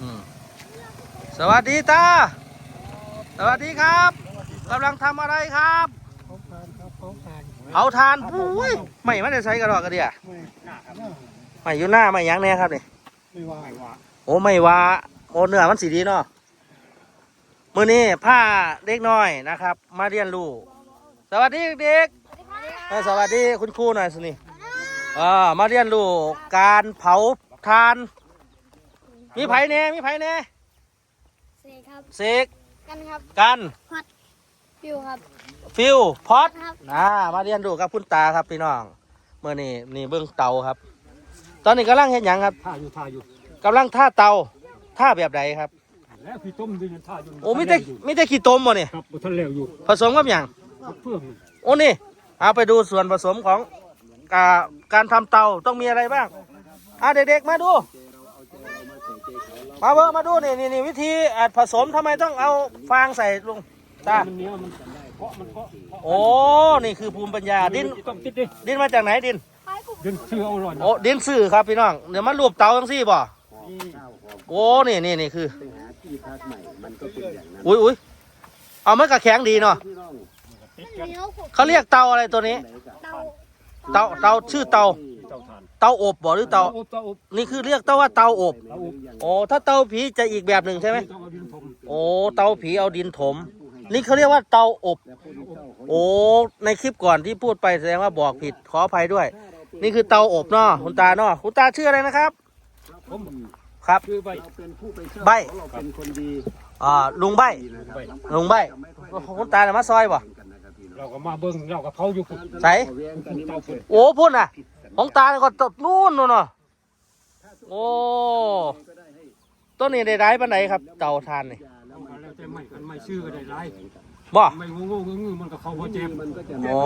อืมสวัสดีตา สวัสดีครับกำลังทำอะไรครับเขาทานครับเขาทานเผาทานปุ้ยไม่ไม่ได้ใช้กระดอกกระเดียไม่ไม่อยู่หน้าไม่หยังแน่ครับนี่ไม่ว่าไม่ว่าโอ้ไม่ว่าโอ้เนื้อมันสีดีเนาะมือนี้ผ้าเด็กน้อยนะครับ มาเรียนรู้สวัสดีเด็กๆเออสวัสดีคุณครูหน่อยสินี่เออมาเรียนรู้การเผาทาน มีไผแน่มีไผแน่เซครับ เสกกันครับกันฟิวครับ ฟิวพอดครับ นะมาเรียนรู้กับคุณตาครับพี่น้องเมื่อนี้นี่เบื้องเตาครับ ตอนนี้กำลังเห็นยังครับท่าอยู่ท่าอยู่กำลังท่าเตาท่าแบบใดครับแล้วพี่ต้มด้วยท่าอยู่โอ้ไม่ได้ไม่ได้ขี้ต้มบ่เนี่ยครับท่านแล้วอยู่ ผสมกับอย่างเพื่อนโอ้นี่เอาไปดูส่วนผสมของอ่าการทำเตาต้องมีอะไรบ้างอ่าเด็กๆมาดู มาเบอร์มาดูนี่นี่นี่วิธีอ่าผสมทำไมต้องเอาฟางใส่ลุงตามันเนี้ยมันเกาะมันเกาะโอ้นี่คือภูมิปัญญาดินต้มติดดิดินมาจากไหนดินดินเชื่อเอาหน่อยโอ้ดินซื่อครับพี่น้องเดี๋ยวมันรูปเตาทั้งสี่บ่โอ้นี่นี่นี่คืออุ้ยอุ้ยเอามันกระแข็งดีเนาะเลี้ยวผมเขาเรียกเตาอะไรตัวนี้เตาเตาเตาชื่อเตาเจ้าทาน เตาอบบ่หรือเตาอบเตาอบนี่คือเรียกเตาว่าเตาอบเตาอบโอ้ถ้าเตาผีจะอีกแบบหนึ่งใช่ไหมต้องเอาดินถมโอ้เตาผีเอาดินถม นี่เขาเรียกว่าเตาอบ โอ้ในคลิปก่อนที่พูดไปแสดงว่าบอกผิดขออภัยด้วย นี่คือเตาอบเนาะคุณตาเนาะคุณตาชื่ออะไรนะครับ ผมครับคือใบใบเป็นคนดีอ่าลุงใบใบลุงใบคุณตาเนี่ยมาซอยบ่เราก็มาเบิ้งเราก็เผาอยู่พุ่นใส่เวียงกันนี่เตาพุ่นโอ้พุ่นอะ ของตาเนี่ยก็ตบนู่นนู่นเนาะโอ้ต้นนี้ได้ได้ปันไหนครับ เตาทานนี่แล้วแต่ไม่กันไม่ชื่อก็ได้ไรบ่ไม่งงงงงมันก็เข้าบ่เจ็บมันก็จะอ๋อ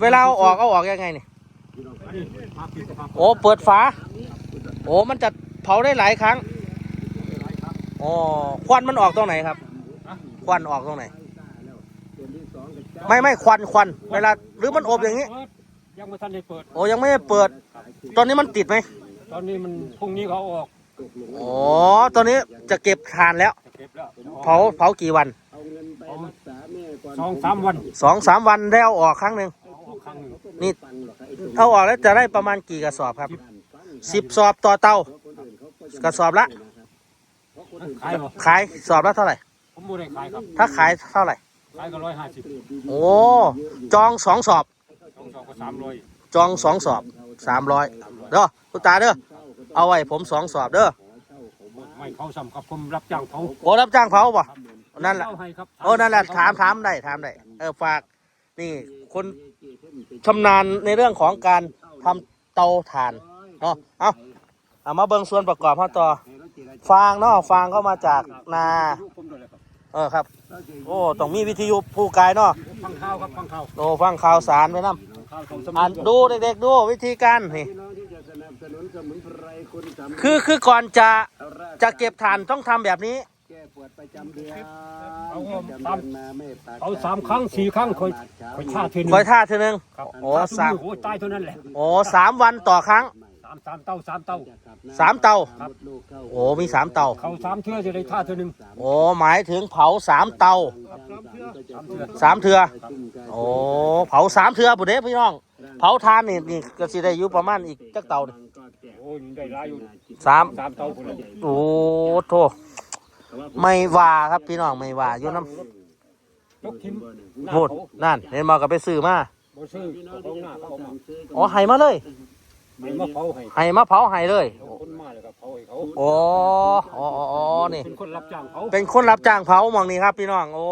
เวลาเอาออกเอาออกยังไงนี่อันนี้พาปิดก็พาโอ้เปิดฝาโอ้มันจะเผาได้หลายครั้งอ๋อควันมันออกตรงไหนครับ ควันออกตรงไหน ไม่ไม่ควันควันเวลาหรือมันอบอย่างนี้เปิด ยังไม่ทันได้เปิด โอ้ยังไม่ได้เปิด ตอนนี้มันติดไหมตอนนี้มันพรุ่งนี้เขาเอาออกอ๋อตอนนี้จะเก็บทานแล้ว จะเก็บแล้วเผาเผากี่วันเอาเงินไปรักษาแม่ก่อนสองสามวันสองสามวันได้เอาออกครั้งหนึ่งเอาออกครั้งหนึ่งนี่เอาออกแล้วจะได้ประมาณกี่กระสอบครับสิบสอบต่อเตากระสอบละขายเหรอขายสอบละเท่าไหร่ผมไม่ได้ขายครับถ้าขายเท่าไหร่ขายก็ร้อยห้าสิบโอ้จองสองสอบส องสองก็สามร้อยจองสองสอบสามร้อยเด้อคุณตาเด้อเอาไว้ผมสองสอบเด้อไม่เขาซ้ำครับผมรับจ้างเขาโอ้รับจ้างเผาป่ะนั่นแหละเาให้ครับโอ้นั่นแหละถามถามได้ถามได้เออฝากนี่คนชำนาญในเรื่องของการทำเตาถ่านเนาะเอาเอามาเบิ่งส่วนประกอบเขาต่อฟางเนาะฟางเข้ามาจากนาผมด้วยเลยครับเออครับ โอ้ต้องมีวิทยุผู้กายเนาะฟังข้าวครับฟังข้าวโอ้ฟังข่าวสารไปนํฟัง ข้าวของสมุอ่านดูเด็กๆดูวิธีการนี่พี่น้องที่จะสนับสนุนสมุนไพรคุณสำคือคือก่อนจะเอารากจะเก็บถ่านต้องทำแบบนี้ แก้ปวดประจำเดือนเอาประสามจำเดือนมาไม่ปากเอาสามครั้งสี่ครั้งคอยคอยท่าเทนึงคอยท่าเธอหนึ่งครับโอ้ท่สามทุกมื้อโอ้ยตายเท่านั้นแหละ โอ้สามวันต่อครั้งสามสามเต้าสามเต้า สามเตาครับลูกเข้าโอ้มีสามเตาเขาสามเทื่อจะได้ท่าเท่านึงโอ้หมายถึงเผาสามเตาครับสามเทื่อสามเทื่อสามเถื่อขึ้นกายโอ้เผาสามเถื่อบุเด้พี่น้อง เผาทานนี่นี่ก็สิได้อยู่ประมาณอีกจักเตานี่โอ้ยได้หลายอยู่สามสามเต้าคนละโอ้โทไม่ว่าครับพี่น้องไม่ว่าอยู่น้ยกทิมหำน้าพูดเขานั่นเห็นมากับไปซื้อมาบ่ซื้อเขาของหน้าเขาเอามาอ๋อให้มาเลย ไม่มาเผาให้ให้มาเผาให้เลยเอาคนมาเลยครับเผาให้เขาโอ้อ๋ออ๋ออ๋อนี่ เป็นคนรับจ้างเขาเป็นคนรับจ้างเผาหมองนี้ครับ พี่น้อง โอ้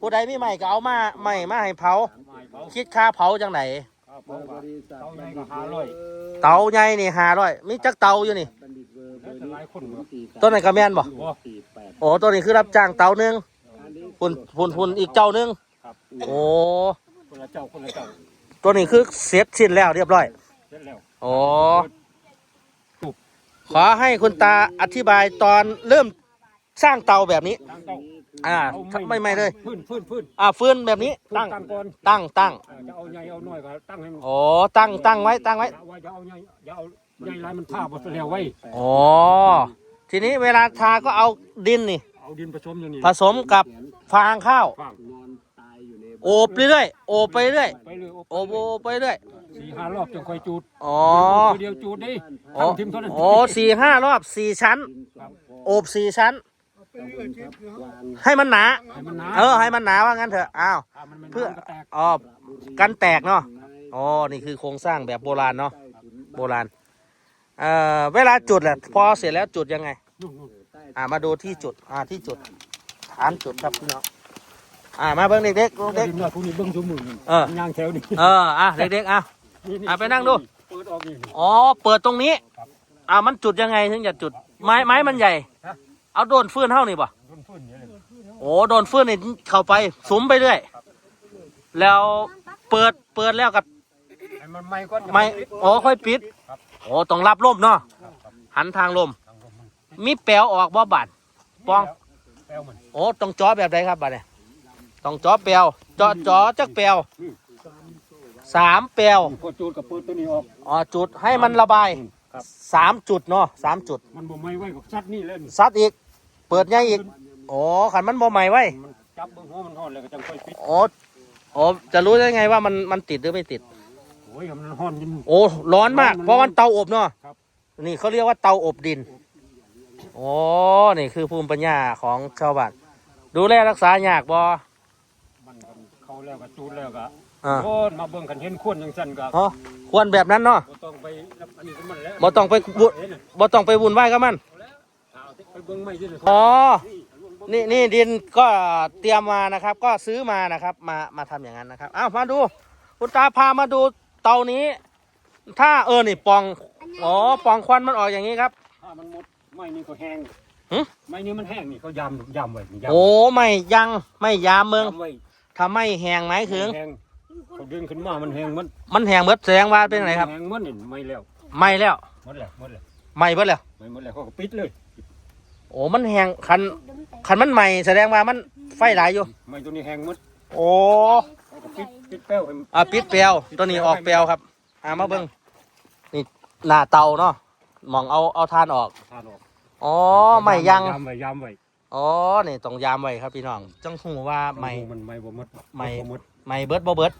ผู้ใดมีใหม่ก็เอามาใหม่มาให้เผา ไม่เผาคิดค่าเผาจังไหน ครับเผาก็เตาใหญ่ก็ห้าร้อยเตาใหญ่นี่ห้าร้อยมีจักเตาอยู่นี่ แล้วแต่หลายคนเนาะต้นไหนนกระแมนบ่บ่โอ้ตัวนี้คือรับจ้างเตาหนึงพุ่นพุ่นพุ่นอีกเจ้าหนึง ครับโอ้ คนละเจ้าคนละเจ้าตัวนี้คือเสร็จสิ้นแล้วเรียบร้อย เสร็จแล้วโอ้ขอให้คุณตาอธิบายตอนเริ่มสร้างเตาแบบนี้ ตั้งเต้าอ่าไม่ไม่เลย พื้นพื้นพื้นอ่าฟืนแบบนี้ตั้ตั้งงตั้งก่อนตั้งตั้งเออจะเอาใหญ่เอาน้อยก็ตั้งให้มันโอ้ตั้งตั้งไว้ตั้งไว้ว่าจะเอาใหญ่จะเอาใหญ่หลายมันท่าบ่แล้วไว้โอ้ทีนี้เวลาทาก็เอาดินนี่เอาดินผสมอย่างนี้ผสมกับฟางข้าวฟาง โอบเรื่อยๆโอบไปเรื่อยไปเลยโอบโอบไปเรื่อยสี่ห้ารอบจนค่อยจูดอ๋อเดียวจูดดิโอ้ทำทิมเท่านั้นโอ้สี่ห้ารอบสี่ชั้น โอบสี่ชั้น ให้มันหนา ให้มันหนาเออให้มันหนาว่างั้นเถอะอ้าวถ้ามันไม่หนาเพื่อมันก็แตกอ๋อกันแตกเนาะอ๋อนี่คือโครงสร้างแบบโบราณเนาะโบราณเอ่อเวลาจุดแหละพอเสร็จแล้วจุดยังไง นู่นนู่นอ่ามาดูที่จุดอ่าที่จุดฐานจุดครับพี่น้อง อ่ามาเบิ่งเด็กๆเอาเด็กดินหน่อยพวกนี้เบิ้งสมือนี่เออย่างแถวนี่ๆเอออะเด็กๆอะ อะไปนั่งดู เปิดออกนี่อ๋อเปิดตรงนี้อ่ามันจุดยังไงถึงจะจุดไม้ไม้มันใหญ่ เอาโดนฟื้นเท่านี่ป่ะต้นฟื้นเนี่ยเลยโอ้โดนฟื้นนี่เข้าไปสุมไปเรื่อยแล้วเปิดเปิดแล้วกับให้มันไหม้ก่อนไม่โอ้ค่อยปิดโอ้ต้องรับลมเนาะหันทางลม ทางลมมันมีแปลวออกบ่บาดปอง แปลวมันโอ้ต้องจอแบบใดครับบาดเนี่ย ต้องจอแปลวจอจอจักแปลวสามแปลวพอจูดกับเปิดตัวนี้ออก อ๋อจุดให้มันระบายครับ สามจุดเนาะสามจุดมันบ่ไหม้ไว้กับชัดนี่เล่นซัดอีก เปิดใหญ่อีกโอ้ขันมันบ่ใหม่ไว้มันจับเบิ้งหัวมันห่อนแล้วก็จังค่อยปิดโอ้โอ้จะรู้ได้ไงว่ามันมันติดหรือไม่ติด โอ้ยมันห่อนยินโอ้ร้อนมาก ร้อนมันเพราะมันเตาอบเนาะครับ นี่เขาเรียกว่าเตาอบดินโอ้นี่คือภูมิปัญญาของชาวบ้านดูแลรักษายากบ่มันก็เข้า แล้วก็จูดแล้วก็อ่าโอ้ยมาเบิ่งกันเห็นควรจังซั่นก็อ๋อควรแบบนั้นเนาะบ่ต้องไปรับอันนี้ก็มันแล้วบ่ต้องไปบุเห็นน่ะบ่ต้องไปวุ่นวายกับมันเอาไปเบิ่งไม่ได้เลยอ๋อนี่นี่ดินก็เตรียมมานะครับ ก็ซื้อมานะครับ มามาทำอย่างนั้นนะครับอ้าวมาดู คุณตาพามาดูเตานี้ ถ้าเออนี่ปล่องอ๋อปล่องควันมันออกอย่างนี้ครับ ถ้ามันหมดไม้นี่ก็แห้งหึ ไม้นี่มันแห้งนี่เขายำยำไว้นี่ยำโอ้ไม่ยังไม่ยามเมืองยำไว้ ทำไม่แห้งไหมถึง แห้งเขาดึงขึ้นมามันแห้งมันมันแห้งเบิดแสดงว่าเป็นไงครับแห้งมันนี่ไม่แล้วไหม่แล้วหมดแล้วหมดแล้วไหม่เบิดแล้วไม่หมดแล้วเขาก็ปิดเลยโอ้มันแห้งคันคันมันใหม่แสดงว่ามันไฟหลายอยู่ ไม้ตัวนี้แห้งหมดโอ้เขาก็ปิดปิดแป้วให้มันอะปิดเปลวตัวนี้ออกเปลวครับอ่ามาเบิ้งนี่หน้าเตาเนาะหมองเอาเอาทานออกทานออกอ๋อไม่ยังยำไว้ยำไว้ อ๋อนี่ต้องยามไว้ครับพี่น้องจังหูว่าไม่ มันไม่บ่หมดไม่ บ่หมด ไม่เบิดบ่เบิด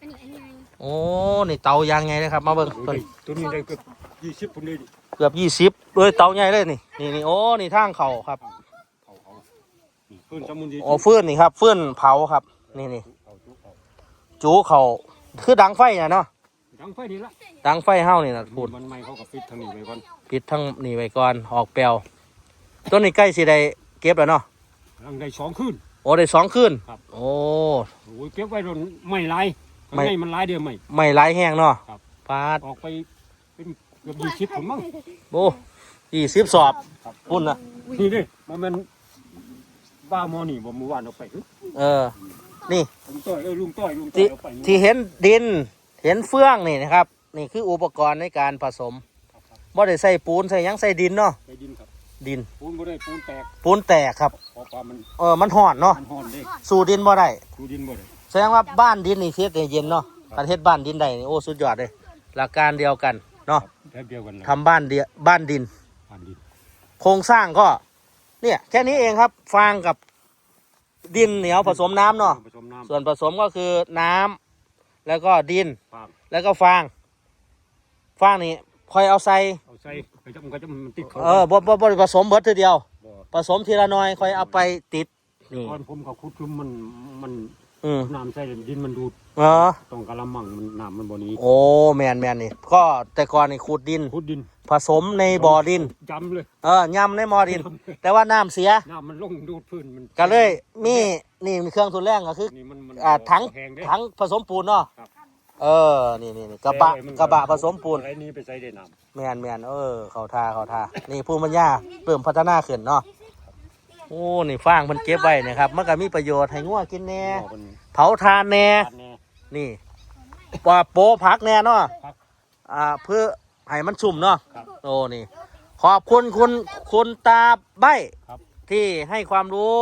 อันนี้อันนี้โอ้นี่เตายางไงนะครับ มาเบิ้งตัวนี้ตัวนี้ได้เกือบยี่สิบปุ่นเลยดิเกือบยี่สิบเลยเตาใหญ่เลยนี่นี่นี่โอ้นี่ทางเขาครับเขาเขานี่ขึ้นสมุนดีโอ้ฟื้นนี่ครับฟื้นเผาครับ นี่นี่เขาจุเขาจูเขาคือดังไฟน่ะเนาะดังไฟนี่ละดังไฟเฮ้านี่นะพูดมันไม่เขาก็ปิดทางนี้ไว้ก่อนปิดทั้งนี่ไว้ก่อนออกเปลวต้นนี้ใกล้สิได้ เก็บแล้วเนาะลังได้สองคืน โอ้ได้สองคืนครับ โอ้ โอ้ยเก็บไว้โดนไม่ลายไม่ ไม่มันลายเดียวไม่ ไม่หลายแห้งเนาะครับ ปาดออกไปเป็นเกือบยี่สิบผมมั้งโอ้ยี่สิบสอบครับพุ่นนะนี่ดิมันเป็นบ้าหมอนี่บ่มือวานเอาไปเออ นี่ลุงต้อยเอ้ยลุงต้อยลุงต้อที่ยเอาไปที่เห็นดิน เห็นเฟื่องนี่นะครับ นี่คืออุปกรณ์ในการผสมครับครับบ่ได้ใส่ปูนใส่หยังใส่ดินเนาะ ไปดินครับ ดิน ปูนบ่ได้ปูนแตกปูนแตกครับ เพราะว่ามันเออมันห่อนเนาะมันห่อนเด้สู่ดินบ่ได้ดูดินบ่ได้แสดงว่าบ้านดินนี่เฮ็ดให้เย็นเนาะการเฮ็ดบ้านดินได้นี่โอ้สุดยอดเลยหลักการเดียวกันเนาะแค่เดียวกันเลยทำบ้านเดียบ้านดิน ผ่านดินโครงสร้างก็ เนี่ยแค่นี้เองครับ ฟางกับดินเหนียวผสมน้ำเนาะผสมน้ำส่วนผสมก็คือน้ำแล้วก็ดิน ฟางแล้วก็ฟาง ฟางนี่ คอยเอาใส่เอาใส่ไปจับมันก็จะมันติดเขาเออบ่บ่บ่ได้ผสมเบิดทีเดียว บ่ผสมทีละหน้อยคอยเอาไปติดนี่ตอนผมเขาขุดคือมันมันอืมน้ำใส่ดินมันดูดเออต้องกะละมังมันน้ำมันบ่หนี้โอ้แมนแมนนี่ก็แต่ก่อนนี่ขุดดิน ขุดดินผสมในบ่อดิน จำเลยเออย่ำในบ่อดิน แต่ว่าน้ำเสีย น้ำมันลงดูดพื้นมันก็เลยมีนี่มีเครื่องทุนแรงก็คือนี่มันมันอ่าถังแห้งเด้ ถังผสมปูนเนาะครับ เออ นี่นี่นี่กระบะแห้งไว้มันกระบะผสมปูนอะไรนี้ไปใส่ได้น้แมนแมนเออ เขาท่าเขาท่านี่ภูมิปัญญาเริ่มพัฒนาขึ้นเนาะ โอ้ นี่ฟางมันเก็บไว้นะครับ มันก็มีประโยชน์ให้งัวกินแน่ำบ่มันเผาทานแน่ขาดแน่ นี่ปลาโปะผักแน่เนาะครับอ่า เพื่อให้มันชุ่มเนาะครับโอ้ นี่ ขอบคุณคุณคุณตาใบครับที่ให้ความรู้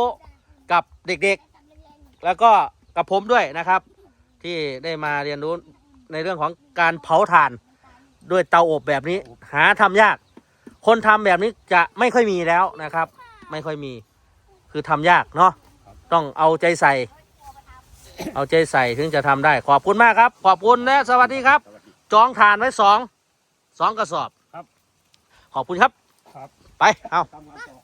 กับเด็กๆ แล้วก็กับผมด้วยนะครับ ที่ได้มาเรียนรู้ในเรื่องของการเผาถ่านด้วยเตาอบแบบนี้ หาทำยาก คนทำแบบนี้จะไม่ค่อยมีแล้วนะครับ ไม่ค่อยมีคือทำยากเนาะต้องเอาใจใส่ เอาใจใส่ถึงจะทำได้ ขอบคุณมากครับ ขอบคุณและสวัสดีครับ จองฐานไว้สองสองกระสอบครับขอบคุณครับครับไปเอาทำงานต่อ